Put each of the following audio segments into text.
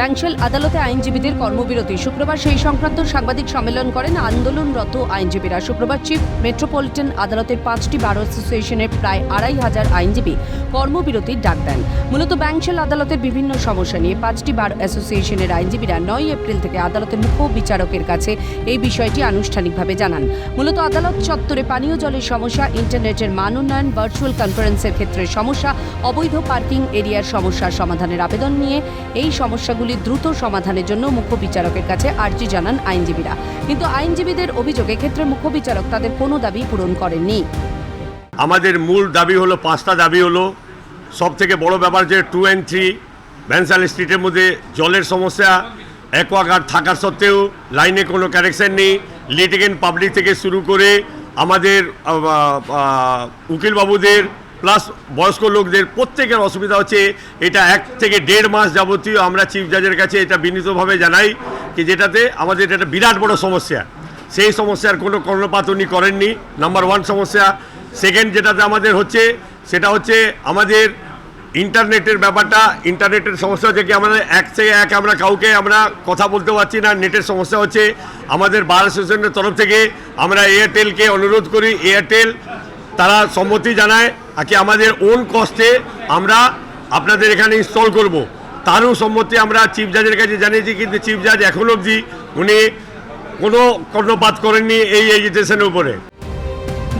ব্যাংশেল আদালতে আইনজীবীদের কর্মবিরতি। শুক্রবার সেই সংক্রান্ত সাংবাদিক সম্মেলন করেন আন্দোলনরত আইনজীবীরা। শুক্রবার চিফ মেট্রোপলিটন আদালতের পাঁচটি বার অ্যাসোসিয়েশনের প্রায় আড়াই হাজার আইনজীবী কর্মবিরতির ডাক দেন। মূলত ব্যাংশেল আদালতের বিভিন্ন সমস্যা নিয়ে পাঁচটি বার অ্যাসোসিয়েশনের আইনজীবীরা নয় এপ্রিল থেকে আদালতের মুখ্য বিচারকের কাছে এই বিষয়টি আনুষ্ঠানিকভাবে জানান। মূলত আদালত চত্বরে পানীয় জলের সমস্যা, ইন্টারনেটের মান উন্নয়ন, ভার্চুয়াল কনফারেন্সের ক্ষেত্রে সমস্যা, অবৈধ পার্কিং এরিয়ার সমস্যার সমাধানের আবেদন নিয়ে এই সমস্যাগুলি দ্রুত সমাধানের জন্য মুখ্য বিচারকের কাছে আর্জি জানান আইনজীবীরা। কিন্তু আইনজীবীদের অভিযোগ ক্ষেত্রে মুখ্য বিচারক তাদের কোনো দাবি পূরণ করেননি। আমাদের মূল দাবি হলো, পাঁচটা দাবি হলো সব থেকে বড় ব্যাপার যে টু অ্যান্ড থ্রি ভ্যানসাল স্ট্রিটের মধ্যে জলের সমস্যা, অ্যাকোয়াগার্ড থাকার সত্ত্বেও লাইনে কোনো কানেকশন নেই। লিটিগেন পাবলিক থেকে শুরু করে আমাদের উকিলবাবুদের প্লাস বয়স্ক লোকদের প্রত্যেকের অসুবিধা হচ্ছে, এটা এক থেকে দেড় মাস যাবতীয় আমরা চিফ জাজের কাছে এটা বিনীতভাবে জানাই কি যেটাতে আমাদের এটা একটা বিরাট বড় সমস্যা। সেই সমস্যার কোনো কর্ণপাত উনি করেননি নাম্বার ওয়ান সমস্যা। সেকেন্ড যেটাতে আমাদের হচ্ছে, সেটা হচ্ছে আমাদের ইন্টারনেটের ব্যাপারটা, ইন্টারনেটের সমস্যা হচ্ছে কি আমাদের এক থেকে এক আমরা কাউকে আমরা কথা বলতে পারছি না, নেটের সমস্যা হচ্ছে। আমাদের বার অ্যাসোসিয়েশনের তরফ থেকে আমরা এয়ারটেলকে অনুরোধ করি এয়ারটেল তারা সম্মতি জানায় আর কি আমাদের ওন কস্টে আমরা আপনাদের এখানে ইনস্টল করব। তারও সম্মতি আমরা চিফ জাজের কাছে জানিয়েছি কিন্তু চিফ জাজ এখনও অবধি উনি কোনো কর্ণপাত করেননি এই এজিটেশনের উপরে।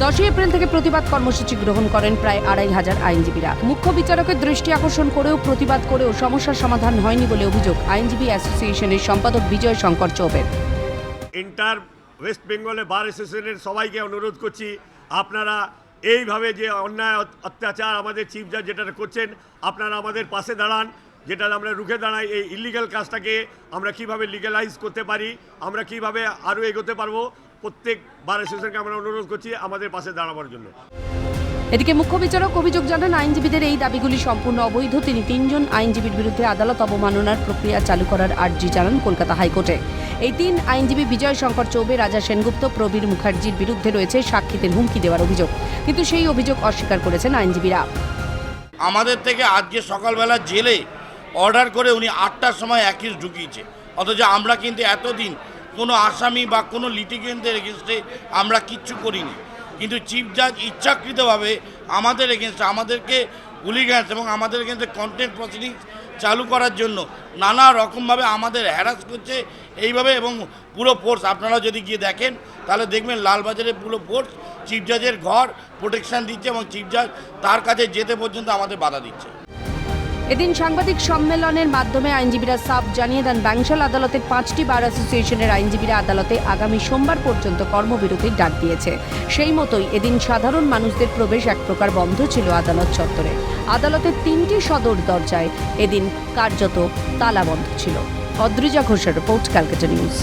দশই এপ্রিল থেকে প্রতিবাদ কর্মসূচি গ্রহণ করেন প্রায় আড়াই হাজার আইনজীবীরা। মুখ্য বিচারকের দৃষ্টি আকর্ষণ করেও প্রতিবাদ করেও সমস্যার সমাধান হয়নি বলে অভিযোগ আইনজীবী অ্যাসোসিয়েশনের সম্পাদক বিজয় শঙ্কর চৌবের ইন্টার ওয়েস্ট বেঙ্গলে বার অ্যাসোসিয়েশনের সবাইকে অনুরোধ করছি আপনারা এইভাবে যে অন্যায় অত্যাচার আমাদের চিফ জাজ যেটা করছেন, আপনারা আমাদের পাশে দাঁড়ান, যেটা আমরা রুখে দাঁড়াই, এই ইলিগাল কাজটাকে আমরা কীভাবে লিগালাইজ করতে পারি, আমরা কীভাবে আরও এগোতে পারব প্রত্যেক বার অ্যাসোসিয়েশনকে আমরা অনুরোধ করছি আমাদের পাশে দাঁড়াবার জন্য। এদিকে মুখ্য বিচারক অভিযোগ জানান, আইনজীবীদের এই দাবিগুলি সম্পূর্ণ অবৈধ। তিনি তিনজন আইনজীবীর বিরুদ্ধে আদালত অবমাননার প্রক্রিয়া চালু করার আর্জি জানান কলকাতা হাইকোর্টে। এই তিন আইনজীবী বিজয় শঙ্কর চৌবে, রাজা সেনগুপ্ত, প্রবীর মুখার্জির বিরুদ্ধে রয়েছে সাক্ষীদের হুমকি দেওয়ার অভিযোগ। কিন্তু সেই অভিযোগ অস্বীকার করেছেন আইনজীবীরা। আমাদের থেকে আজকে সকালবেলা জেলে অর্ডার করে উনি আটটার সময় অ্যাকিউজ ঢুকিয়েছে। অথচ আমরা কিন্তু এতদিন কোনো আসামি বা কোনো লিটিগেন্টদের এগেনস্টে আমরা কিচ্ছু করিনি। কিন্তু চিফ জাজ ইচ্ছাকৃতভাবে আমাদের এগেনস্ট আমাদেরকে হুলিগ্যান্স এবং আমাদের এগেনস্টে কন্টেন্ট প্রসিডিংস চালু করার জন্য নানা রকমভাবে আমাদের হ্যারাস করছে এইভাবে এবং পুরো ফোর্স আপনারা যদি গিয়ে দেখেন, তাহলে দেখবেন লালবাজারে পুরো ফোর্স চিফ জাজের ঘর প্রোটেকশান দিচ্ছে এবং চিফ জাজ তার কাছে যেতে পর্যন্ত আমাদের বাধা দিচ্ছে। এদিন সাংবাদিক সম্মেলনের মাধ্যমে আইনজীবীরা সাফ জানিয়ে দেন, ব্যাংশাল আদালতের পাঁচটি বার অ্যাসোসিয়েশনের আইনজীবীরা আদালতে আগামী সোমবার পর্যন্ত কর্মবিরতির ডাক দিয়েছে। সেই মতোই এদিন সাধারণ মানুষদের প্রবেশ এক প্রকার বন্ধ ছিল আদালত চত্বরে। আদালতের তিনটি সদর দরজায় এদিন কার্যত তালা বন্ধ ছিল। অদ্রিজা ঘোষের রিপোর্ট, ক্যালকাটা নিউজ।